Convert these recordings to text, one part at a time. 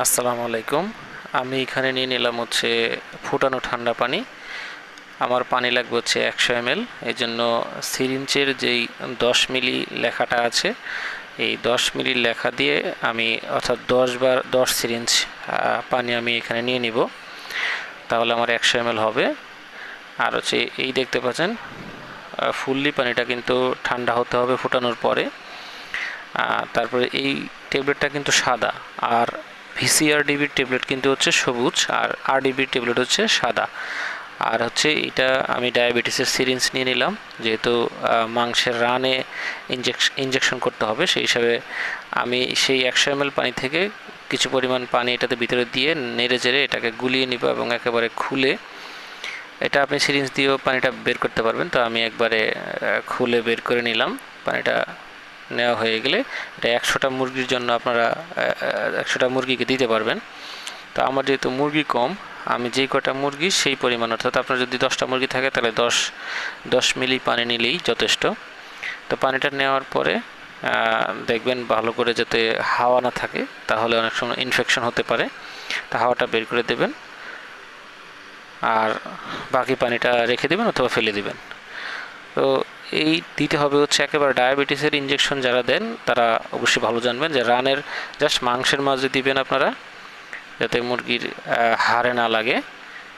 আসসালামু আলাইকুম। আমি এখানে নিয়ে নিলাম হচ্ছে ফুটানো ঠান্ডা পানি। আমার পানি লাগবে হচ্ছে একশো এম এল এই জন্য সিরিঞ্চের যেই দশ মিলি লেখাটা আছে এই দশ মিলি লেখা দিয়ে আমি অর্থাৎ দশ বার দশ সিরিঞ্জ আহ, পানি আমি এখানে নিয়ে নিব। তাহলে আমার একশো এম হবে। আর হচ্ছে এই দেখতে পাচ্ছেন ফুললি পানিটা কিন্তু ঠান্ডা হতে হবে ফোটানোর পরে। তারপরে এই ট্যাবলেটটা কিন্তু সাদা। আর ভিসিআরডিবির ট্যাবলেট কিন্তু হচ্ছে সবুজ আর আরডিবির ট্যাবলেট হচ্ছে সাদা। আর হচ্ছে এটা আমি ডায়াবেটিসের সিরিঞ্জ নিয়ে নিলাম, যেহেতু মাংসের রানে ইনজেকশন করতে হবে, সেই হিসাবে আমি সেই একশো এম পানি থেকে কিছু পরিমাণ পানি এটাতে ভিতরে দিয়ে নেড়ে চেড়ে এটাকে গুলিয়ে নিব এবং একেবারে খুলে এটা আপনি সিরিঞ্জ দিয়েও পানিটা বের করতে পারবেন। তো আমি একবারে খুলে বের করে নিলাম, পানিটা নেওয়া হয়ে গেলে এটা একশোটা মুরগির জন্য আপনারা একশোটা মুরগিকে দিতে পারবেন। তো আমার যেহেতু মুরগি কম, আমি যেই কটা মুরগি সেই পরিমাণ, অর্থাৎ আপনার যদি দশটা মুরগি থাকে তাহলে দশ দশ মিলি পানি নিলেই যথেষ্ট। তো পানিটা নেওয়ার পরে দেখবেন ভালো করে যাতে হাওয়া না থাকে, তাহলে অনেক সময় ইনফেকশন হতে পারে। তা হাওয়াটা বের করে দেবেন। আর বাকি পানিটা রেখে দেবেন অথবা ফেলে দেবেন। তো এই দিতে হবে হচ্ছে একেবারে ডায়াবেটিসের ইঞ্জেকশন যারা দেন, তারা অবশ্যই ভালো জানবেন যে রানের জাস্ট মাংসের মাঝে দিবেন আপনারা, যাতে মুরগির হাড়ে না লাগে,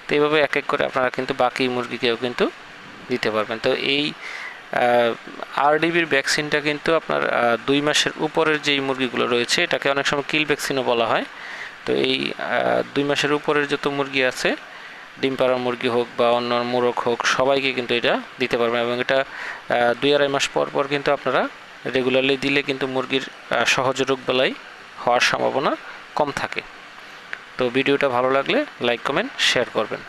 তো এইভাবে এক এক করে আপনারা কিন্তু বাকি মুরগিকেও কিন্তু দিতে পারবেন। তো এই আরডিবির ভ্যাকসিনটা কিন্তু আপনার দুই মাসের উপরের যেই মুরগিগুলো রয়েছে, এটাকে অনেক সময় কিল ভ্যাকসিনও বলা হয়। তো এই দুই মাসের উপরের যত মুরগি আছে ডিম পাড়া মুরগি হোক বা অন্য মোরগ হোক, সবাইকে কিন্তু এটা দিতে পারবেন এবং এটা দুই আড়াই মাস পর পর কিন্তু আপনারা রেগুলারলি দিলে কিন্তু মুরগির সহজ রোগ বেলাই হওয়ার সম্ভাবনা কম থাকে। তো ভিডিওটা ভালো লাগলে লাইক কমেন্ট শেয়ার করবেন।